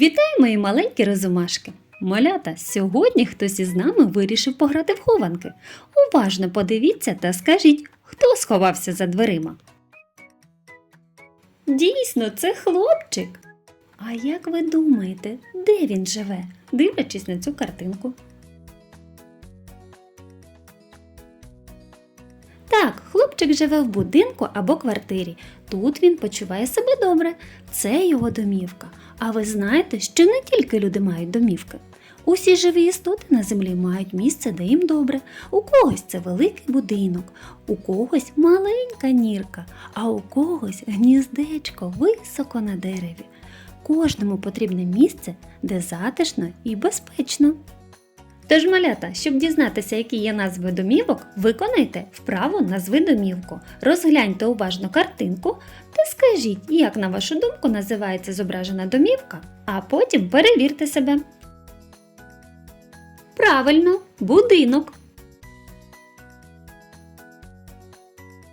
Вітаю, мої маленькі розумашки! Малята, сьогодні хтось із нами вирішив пограти в хованки. Уважно подивіться та скажіть, хто сховався за дверима. Дійсно, це хлопчик. А як ви думаєте, де він живе, дивлячись на цю картинку? Хлопчик живе в будинку або квартирі. Тут він почуває себе добре. Це його домівка. А ви знаєте, що не тільки люди мають домівки. Усі живі істоти на землі мають місце, де їм добре. У когось це великий будинок, у когось маленька нірка, а у когось гніздечко високо на дереві. Кожному потрібне місце, де затишно і безпечно. Тож, малята, щоб дізнатися, які є назви домівок, виконайте вправу назви домівку, розгляньте уважно картинку та скажіть, як на вашу думку називається зображена домівка, а потім перевірте себе. Правильно, будинок.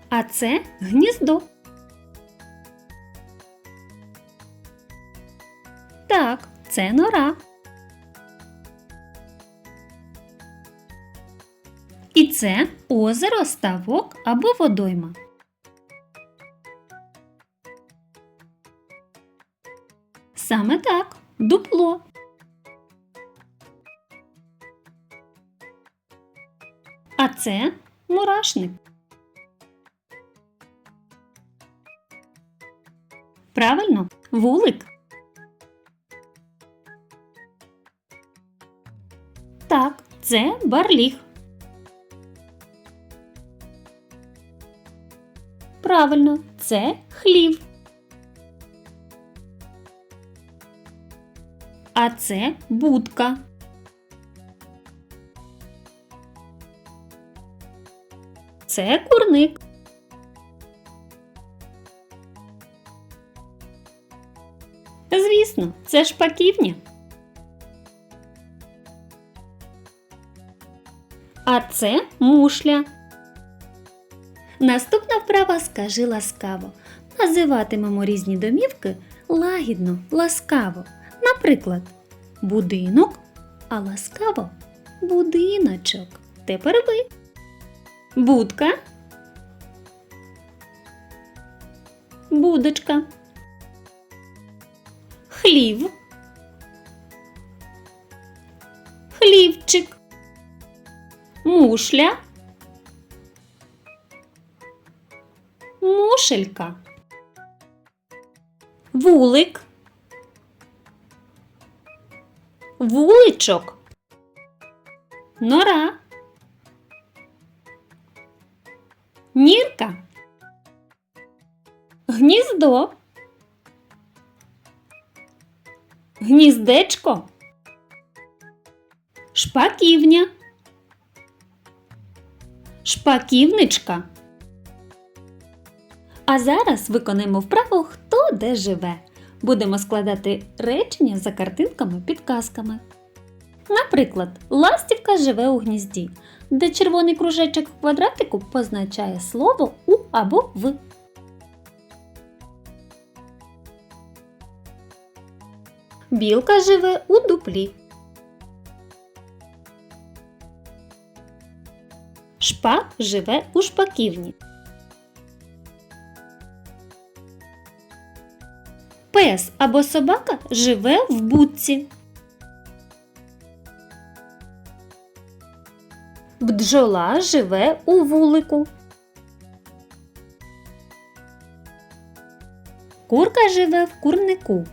А це гніздо. Так, це нора. Це озеро, ставок або водойма. Саме так, дупло. А це мурашник. Правильно, вулик. Так, це барліг. Правильно, це хлів. А це будка. Це курник. Звісно, це шпаківня. А це мушля. Наступна вправа скажи ласкаво. Називатимемо різні домівки лагідно, ласкаво. Наприклад, будинок, а ласкаво будиночок. Тепер ви. Будка. Будочка. Хлів. Хлівчик. Мушля. Мушелька. Вулик. Вуличок. Нора. Нірка. Гніздо. Гніздечко. Шпаківня. Шпаківничка. А зараз виконаємо вправу Хто де живе. Будемо складати речення за картинками підказками. Наприклад, ластівка живе у гнізді, де червоний кружечок в квадратику позначає слово у або в. Білка живе у дуплі. Шпак живе у шпаківні. Пес або собака живе в будці. Бджола живе у вулику. Курка живе в курнику.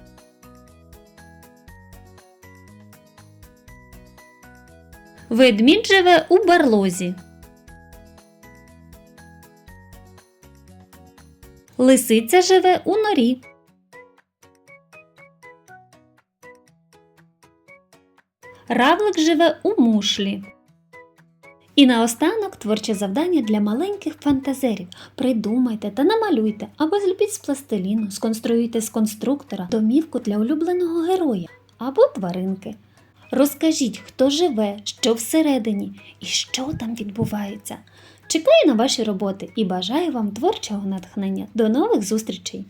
Ведмідь живе у барлозі. Лисиця живе у норі. Равлик живе у мушлі. І наостанок творче завдання для маленьких фантазерів. Придумайте та намалюйте або зліпіть з пластиліну, сконструюйте з конструктора домівку для улюбленого героя або тваринки. Розкажіть, хто живе, що всередині і що там відбувається. Чекаю на ваші роботи і бажаю вам творчого натхнення. До нових зустрічей!